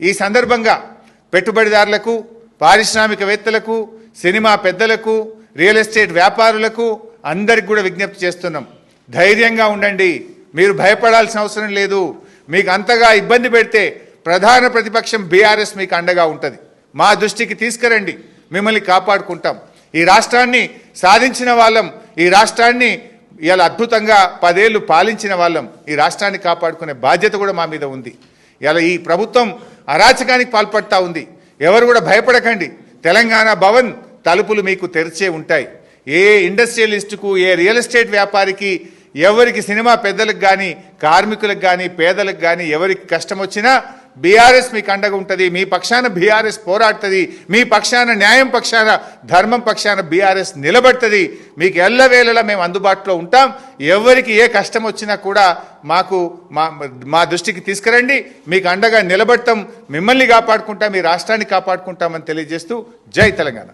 ఈ సందర్భంగా పెట్టుబడిదారులకు పారిశ్రామికవేత్తలకు సినిమా పెద్దలకు రియల్ ఎస్టేట్ వ్యాపారులకు అందరికి కూడా విజ్ఞప్తి చేస్తున్నాం. ధైర్యంగా ఉండండి. మీరు భయపడాల్సిన అవసరం లేదు. మీకు అంతగా ఇబ్బంది పెడితే ప్రధాన ప్రతిపక్షం బీఆర్ఎస్ మీకు అండగా ఉంటుంది. మా దృష్టికి తీసుకురండి. మిమ్మల్ని కాపాడుకుంటాం. ఈ రాష్ట్రాన్ని సాధించిన వాళ్ళం ఈ రాష్ట్రాన్ని ఇలా అద్భుతంగా పదేళ్ళు పాలించిన వాళ్ళం ఈ రాష్ట్రాన్ని కాపాడుకునే బాధ్యత కూడా మా మీద ఉంది. ఇలా ఈ ప్రభుత్వం అరాచకానికి పాల్పడతా ఉంది. ఎవరు కూడా భయపడకండి. తెలంగాణ భవన్ తలుపులు మీకు తెరిచే ఉంటాయి. ఏ ఇండస్ట్రియలిస్టుకు ఏ రియల్ ఎస్టేట్ వ్యాపారికి ఎవరికి సినిమా పెద్దలకు కానీ కార్మికులకు కానీ పేదలకు కానీ ఎవరికి కష్టం వచ్చినా బీఆర్ఎస్ మీకు అండగా ఉంటుంది మీ పక్షాన బీఆర్ఎస్ పోరాడుతుంది మీ పక్షాన న్యాయం పక్షాన ధర్మం పక్షాన బీఆర్ఎస్ నిలబడుతుంది. మీకు ఎల్లవేళలా మేము అందుబాటులో ఉంటాం. ఎవరికి ఏ కష్టం వచ్చినా కూడా మాకు మా మా దృష్టికి తీసుకురండి. మీకు అండగా నిలబడతాం. మిమ్మల్ని కాపాడుకుంటాం. మీ రాష్ట్రాన్ని కాపాడుకుంటామని తెలియజేస్తూ జై తెలంగాణ.